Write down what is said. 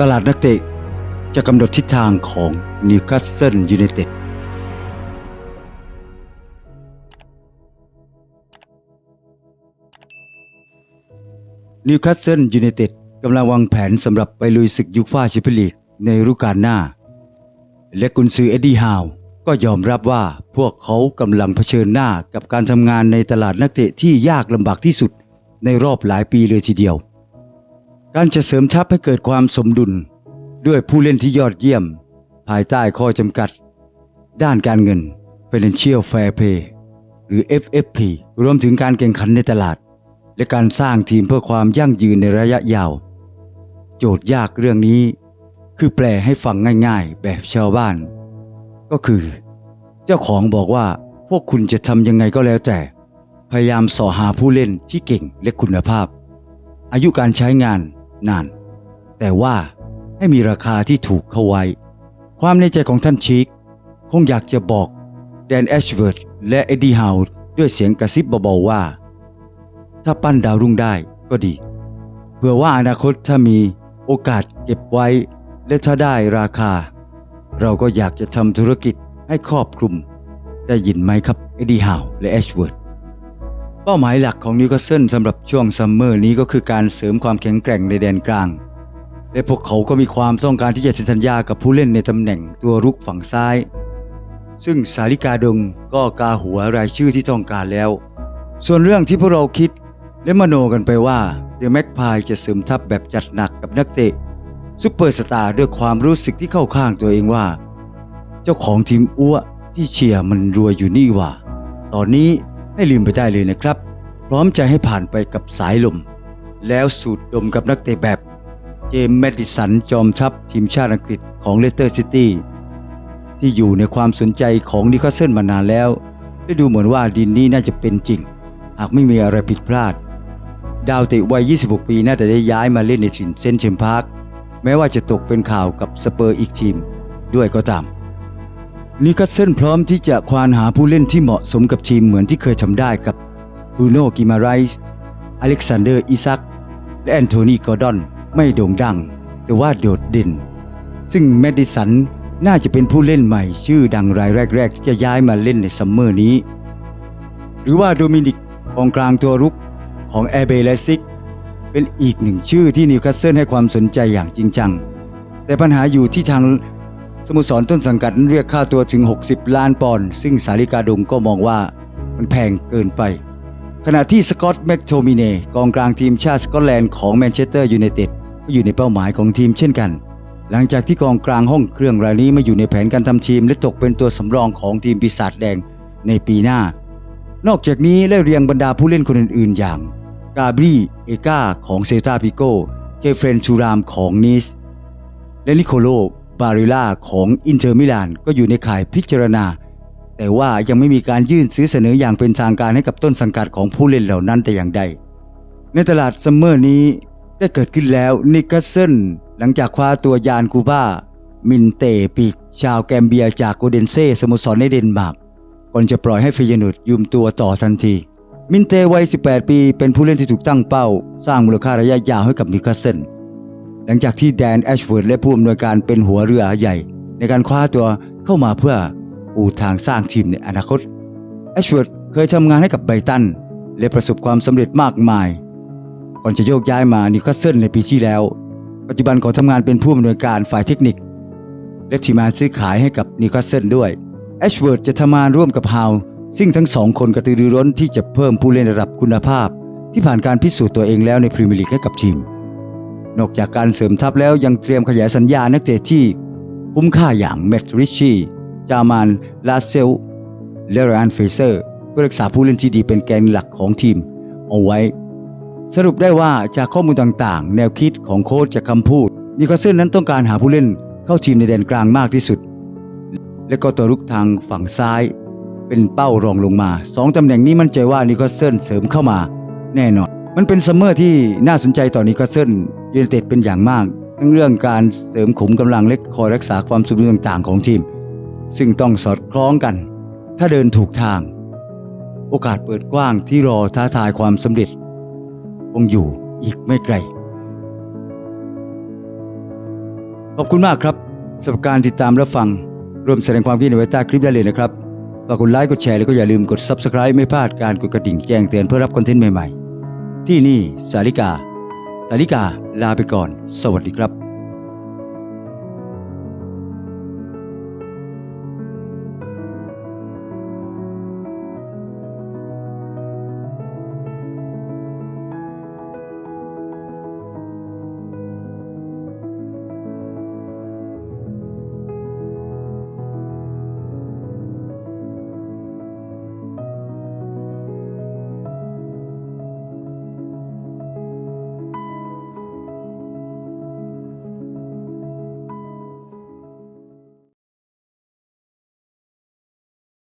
ตลาดนักเตะจะกำหนดทิศทางของนิวคาสเซิลยูไนเต็ดนิวคาสเซิลยูไนเต็ดกำลังวางแผนสำหรับไปลุยศึกยูฟ่าแชมเปี้ยนลีกในฤดูกาลหน้า และกุนซือเอ็ดดี้ฮาวก็ยอมรับว่าพวกเขากำลังเผชิญหน้ากับการทำงานในตลาดนักเตะที่ยากลำบากที่สุดในรอบหลายปีเลยทีเดียว การจะเสริมทัพให้เกิดความสมดุล ด้วยผู้เล่นที่ยอดเยี่ยม ภายใต้ข้อจำกัด ด้านการเงิน Financial Fair Play หรือ FFP รวมถึงการแข่งขันในตลาด และการสร้างทีมเพื่อความยั่งยืนในระยะยาว โจทย์ยากเรื่องนี้ คือแปลให้ฟังง่ายๆ แบบชาวบ้าน ก็คือ เจ้าของบอกว่าพวกคุณจะทำยังไงก็แล้วแต่ พยายามสอหาผู้เล่นที่เก่งและคุณภาพ อายุการใช้งาน นาน แต่ว่าให้มีราคาที่ถูกเข้าไว้ ความในใจของท่านชีคคงอยากจะบอกแดนแอชเวิร์ดและเอ็ดดี้ฮาวด้วยเสียงกระซิบเบาๆว่า ถ้าปั้นดาวรุ่งได้ก็ดี เผื่อว่าอนาคตถ้ามีโอกาสเก็บไว้ และถ้าได้ราคา เราก็อยากจะทำธุรกิจให้ครอบคลุม ได้ยินไหมครับเอ็ดดี้ฮาวและแอชเวิร์ด เป้าหมายหลักของนิวคาสเซิลสำหรับช่วงซัมเมอร์นี้ก็คือการเสริมความแข็งแกร่งในแดนกลาง และพวกเขาก็มีความต้องการที่จะเซ็นสัญญากับผู้เล่นในตำแหน่งตัวรุกฝั่งซ้าย ซึ่งสาริกาดงก็กาหัวรายชื่อที่ต้องการแล้ว ส่วนเรื่องที่พวกเราคิดและมโนกันไปว่าเดอะแม็กพายจะเสริมทัพแบบจัดหนักกับนักเตะซุปเปอร์สตาร์ด้วยความรู้สึกที่เข้าข้างตัวเองว่า เจ้าของทีมอ้วที่เชียร์มันรวยอยู่นี่ว่า ตอนนี้ ให้ลืมไปได้เลยนะครับ พร้อมใจให้ผ่านไปกับสายลม แล้วสูดดมกับนักเตะแบบเจมส์แมดดิสันจอมทัพทีมชาติอังกฤษของเลสเตอร์ซิตี้ที่อยู่ในความสนใจของนิคาเซิลมานานแล้วได้ดูเหมือนว่าดินนี้น่าจะเป็นจริง หากไม่มีอะไรผิดพลาด ดาวเตะวัย 26 ปีน่าจะได้ย้ายมาเล่นในถิ่นเซนเชมพาร์คแม้ว่าจะตกเป็นข่าวกับสเปอร์อีกทีม ด้วยก็ตาม นิคาสเซิลพร้อมที่จะควานหาผู้เล่นที่เหมาะสมกับทีมเหมือนที่เคยทำได้กับบรูโน่กิมาไรส์อเล็กซานเดอร์อิซัก และแอนโทนีกอร์ดอนไม่โด่งดัง แต่ว่าโดดเด่น ซึ่งแมดดิสันน่าจะเป็นผู้เล่นใหม่ชื่อดังรายแรก ๆ ที่จะย้ายมาเล่นในซัมเมอร์นี้ หรือว่าโดมินิกกองกลางตัวรุกของแอร์เบเลซิก เป็นอีกหนึ่งชื่อที่นิวคาสเซิลให้ความสนใจอย่างจริงจัง แต่ปัญหาอยู่ที่ทาง สโมสรต้นสังกัดนั้นเรียกค่าตัวถึง 60 ล้านปอนด์ซึ่งสาริกาดงก็มองว่ามันแพงเกินไป ขณะที่สกอตต์แม็กโทมิเนกองกลางทีมชาติสกอตแลนด์ของแมนเชสเตอร์ยูไนเต็ดก็อยู่ในเป้าหมายของทีมเช่นกัน หลังจากที่กองกลางห้องเครื่องรายนี้มาอยู่ในแผนการทำทีมและตกเป็นตัวสำรองของทีมปีศาจแดงในปีหน้า นอกจากนี้ได้เรียงบรรดาผู้เล่นคนอื่นๆ อย่างกาบรีเอกาของเซตาพิโกเคเฟรนชูรามของนิส และนิโคโล บาริล่าของอินเตอร์มิลานก็อยู่ในข่ายพิจารณา แต่ว่ายังไม่มีการยื่นซื้อเสนออย่างเป็นทางการให้กับต้นสังกัดของผู้เล่นเหล่านั้นแต่อย่างใด ในตลาดซัมเมอร์นี้ได้เกิดขึ้นแล้วนิกาเซนหลังจากคว้าตัวยานคูบ้ามินเตปีกชาวแกมเบียจากโกเดนเซ่สโมสรในเดนมาร์กก่อนจะปล่อยให้ฟิยานุดยืมตัวต่อทันที มินเตวัย 18 ปี เป็นผู้เล่นที่ถูกตั้งเป้า สร้างมูลค่าระยะยาวให้กับนิวคาสเซิล หลังจากที่แดนแอชเวิร์ดและผู้อำนวยการเป็นหัวเรือใหญ่ ในการคว้าตัวเข้ามาเพื่อปูทางสร้างทีมในอนาคตแอชเวิร์ดเคยทำงานให้กับไบรตัน และประสบความสำเร็จมากมาย ก่อนจะโยกย้ายมานิวคาสเซิลในปีที่แล้ว ปัจจุบันเขาทำงานเป็นผู้อำนวยการฝ่ายเทคนิค และทีมงานซื้อขายให้กับนิวคาสเซิลด้วยแอชเวิร์ดจะทำงานร่วมกับฮาวซึ่งทั้งสองคนกระตือรือร้นที่จะเพิ่มผู้เล่นระดับคุณภาพ ที่ผ่านการพิสูจน์ตัวเองแล้วในพรีเมียร์ลีกให้กับทีม นอกจากการเสริมทัพแล้วยังเตรียมขยายสัญญานักเตะที่คุ้มค่าอย่างแมตต์ริชชีจามานลาเซลและรอันเฟเซอร์เพื่อรักษาผู้เล่นที่ดีเป็นแกนหลักของทีม เอาไว้ สรุปได้ว่าจากข้อมูลต่างๆ แนวคิดของโค้ชจากคำพูดนิวคาสเซิลนั้นต้องการหาผู้เล่นเข้าทีมในแดนกลางมากที่สุด และก็ตัวรุกทางฝั่งซ้าย เป็นเป้ารองลงมาสองตำแหน่งนี้มั่นใจว่านิวคาสเซิลเสริมเข้ามาแน่นอน มันเป็นซัมเมอร์ที่น่าสนใจต่อนิวคาสเซิลยูไนเต็ดเป็นอย่างมาก ทั้งเรื่องการเสริมขุมกำลังเล็กคอยรักษาความสมดุลต่างๆของทีม ซึ่งต้องสอดคล้องกัน ถ้าเดินถูกทาง โอกาสเปิดกว้างที่รอท้าทายความสำเร็จคงอยู่อีกไม่ไกล ขอบคุณมากครับสำหรับการติดตามรับฟังรวมแสดงความคิดเห็นไว้ใต้คลิปได้เลยนะครับฝากกดไลค์กดแชร์แล้วก็อย่าลืมกด Subscribe ไม่พลาดการกดกระดิ่งแจ้งเตือนเพื่อรับคอนเทนต์ใหม่ ที่นี่สาริกา สาริกาลาไปก่อน สวัสดีครับ